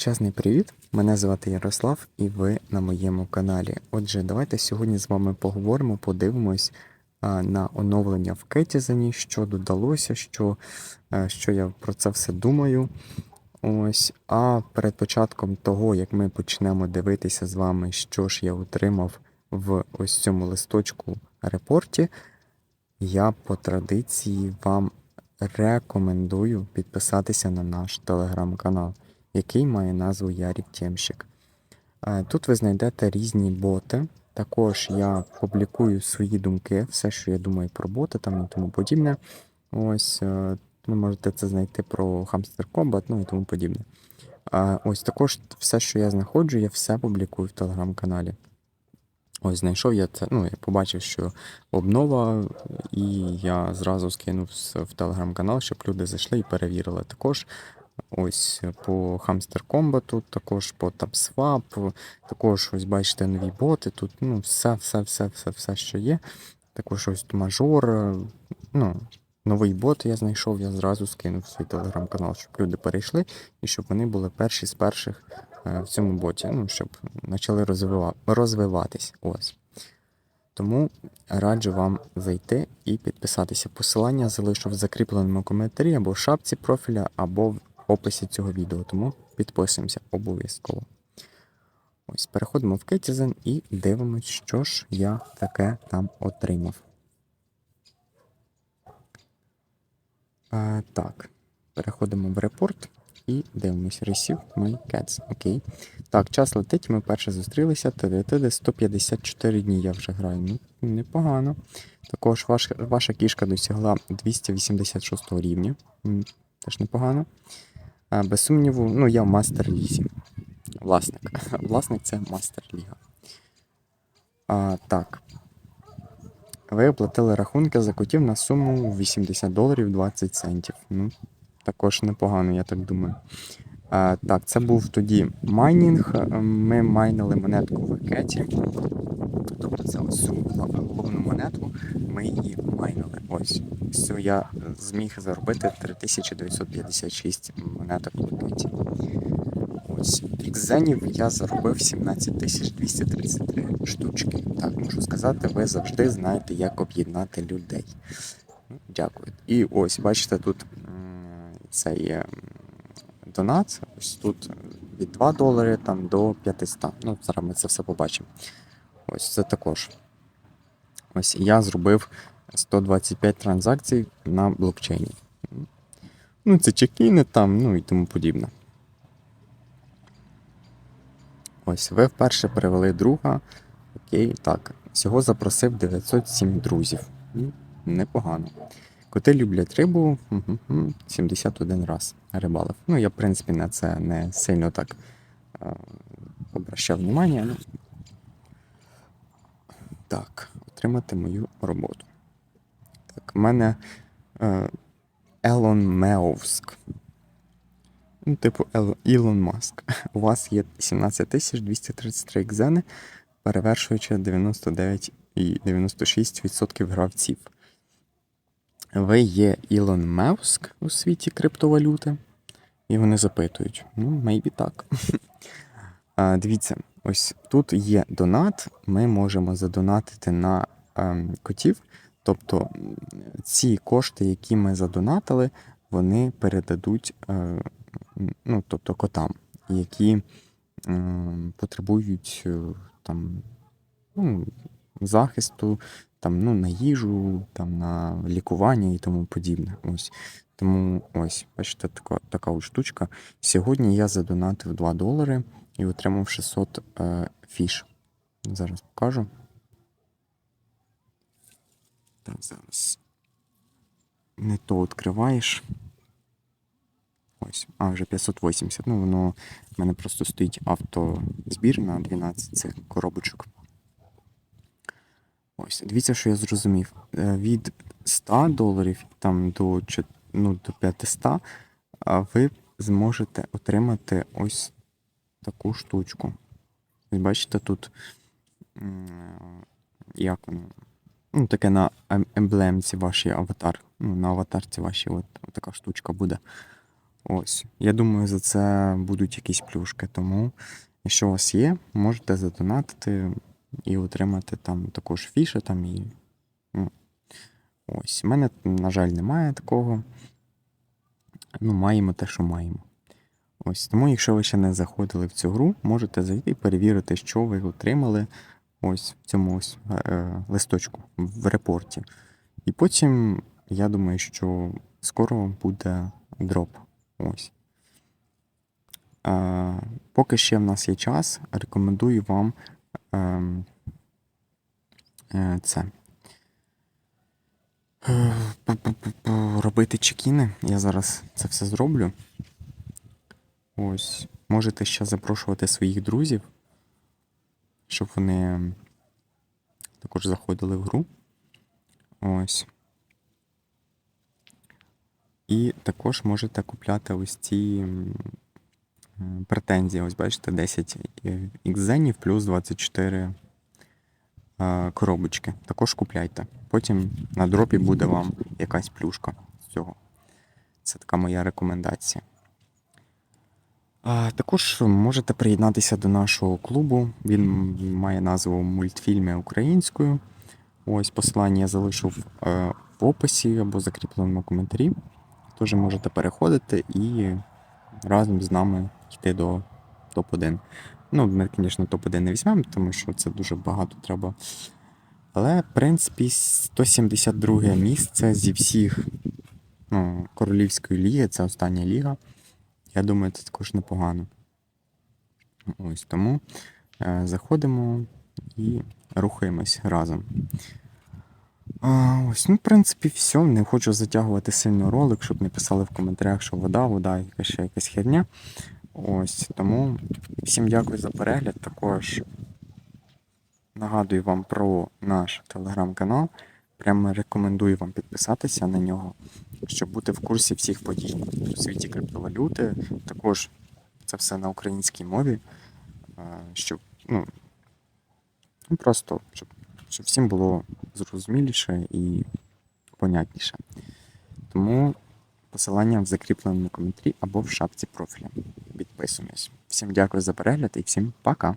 Чесний привіт! Мене звати Ярослав і ви на моєму каналі. Отже, давайте сьогодні з вами поговоримо, подивимось на оновлення в Кетізені, що додалося, що, е, що я про це все думаю. Ось, а перед початком того, як ми почнемо дивитися з вами, що ж я отримав в ось цьому листочку репорті, я по традиції вам рекомендую підписатися на наш телеграм-канал, який має назву Ярік Тємщик. Тут ви знайдете різні боти. Також я публікую свої думки, все, що я думаю про боти там і тому подібне. Ось е, ви можете це знайти про Hamster Combat, ну і тому подібне. Ось також все, що я знаходжу, я все публікую в телеграм-каналі. Ось знайшов я це. Ну, я побачив, що обнова, і я зразу скинув в телеграм-канал, щоб люди зайшли і перевірили. Також ось по Hamster Combat, також по TapSwap, також ось бачите нові боти. Тут ну, все, все, все, все, все, що є. Також ось мажор. е, Ну, новий бот я знайшов, я зразу скинув свій телеграм-канал, щоб люди перейшли і щоб вони були перші з перших е, в цьому боті, ну, щоб почали розвива... розвиватись. Ось. Тому раджу вам зайти і підписатися. Посилання залишу в закріпленому коментарі або в шапці профіля, або в описі цього відео. Тому підписуємося обов'язково. Ось, переходимо в Кетізен і дивимось, що ж я таке там отримав. А, так, переходимо в репорт і дивимось. Receive my cats. Окей. Так, час летить, ми перше зустрілися. ТДТД 154 дні я вже граю. Ну, непогано. Також ваш, ваша кішка досягла 286 рівня. Теж непогано. Без сумніву, ну я в мастер лізі. Власник. Власник це мастер ліга. А, так. Ви оплатили рахунки за котів на суму 80 доларів 20 центів. Ну, також непогано, я так думаю. А, так, це був тоді майнінг. Ми майнили монетку в кеті. Тобто це ось цю гла- головну монетку. Ми її Ось. Все, я зміг заробити 3956 монеток в кеті. Ось. Ікзенів я заробив 17233 штучки. Так, можу сказати, ви завжди знаєте, як об'єднати людей. Дякую. І ось, бачите, тут цей донат. Ось тут від 2 долари там, до 500. Ну, зараз ми це все побачимо. Ось це також. Ось я зробив 125 транзакцій на блокчейні. Ну, це чекіни там, ну і тому подібне. Ось, ви вперше перевели друга. Окей, так. Всього запросив 907 друзів. Непогано. Коти люблять рибу. 71 раз рибалив. Ну, я, в принципі, на це не сильно так е, обращав внимання. Так, отримати мою роботу. Так, у мене е, Елон Меовск. Ну, типу Ел- Ілон Маск. У вас є 17233 екзени, перевершуючи 99,96% гравців. Ви є Ілон Мевск у світі криптовалюти? І вони запитують: ну, maybe так. А, Дивіться, ось тут є донат. Ми можемо задонатити на ем, котів. Тобто ці кошти, які ми задонатили, вони передадуть е, ну, тобто котам, які потребують е, там, ну, захисту, там, ну, на їжу, там, на лікування і тому подібне. Ось. Тому ось, бачите, така, така от штучка. Сьогодні я задонатив 2 долари і отримав 600 е, фіш. Зараз покажу. Так, зараз. Не то відкриваєш. Ось, а вже 580. Ну, воно в мене просто стоїть автозбір на 12 цих коробочок. Ось, дивіться, що я зрозумів. Е, Від 100 доларів там до, ну, до 500 ви зможете отримати ось таку штучку. Бачите, тут як воно? Ну, таке на ем- емблемці вашій аватар. Ну, на аватарці вашій от, от така штучка буде. Ось. Я думаю, за це будуть якісь плюшки. Тому, якщо у вас є, можете задонатити і отримати там також фіші там і. ну, Ось. У мене, на жаль, немає такого. Ну, маємо те, що маємо. Ось. Тому, якщо ви ще не заходили в цю гру, можете зайти і перевірити, що ви отримали ось в цьому ось, е, листочку в репорті. І потім, я думаю, що скоро буде дроп. Ось. Поки ще в нас є час, рекомендую вам ем, е, це. Робити чекіни. Я зараз це все зроблю. Ось. Можете ще запрошувати своїх друзів, щоб вони також заходили в гру. Ось. І також можете купляти ось ці претензії. Ось бачите, 10 ікзенів плюс 24 е, коробочки. Також купляйте. Потім на дропі буде вам якась плюшка з цього. Це така моя рекомендація. Також можете приєднатися до нашого клубу. Він має назву Мультфільми українською. Ось посилання я залишив е, в описі або закріпленому коментарі. Теж можете переходити і разом з нами йти до топ-1. Ну, ми, звісно, топ-1 не візьмемо, тому що це дуже багато треба. Але, в принципі, 172 місце зі всіх ну, королівської ліги, це остання ліга. Я думаю, це також непогано. Ось тому е, заходимо і рухаємось разом. А, ось, ну, в принципі, все. Не хочу затягувати сильно ролик, щоб не писали в коментарях, що вода, вода, яка ще якась херня. Ось, тому всім дякую за перегляд. Також нагадую вам про наш телеграм-канал. Прямо рекомендую вам підписатися на нього, щоб бути в курсі всіх подій у світі криптовалюти. Також це все на українській мові, е, щоб ну, ну, просто щоб, щоб всім було зрозуміліше і понятніше. Тому посилання в закріпленому коментарі або в шапці профіля. Підписуємось. Всім дякую за перегляд і всім пока!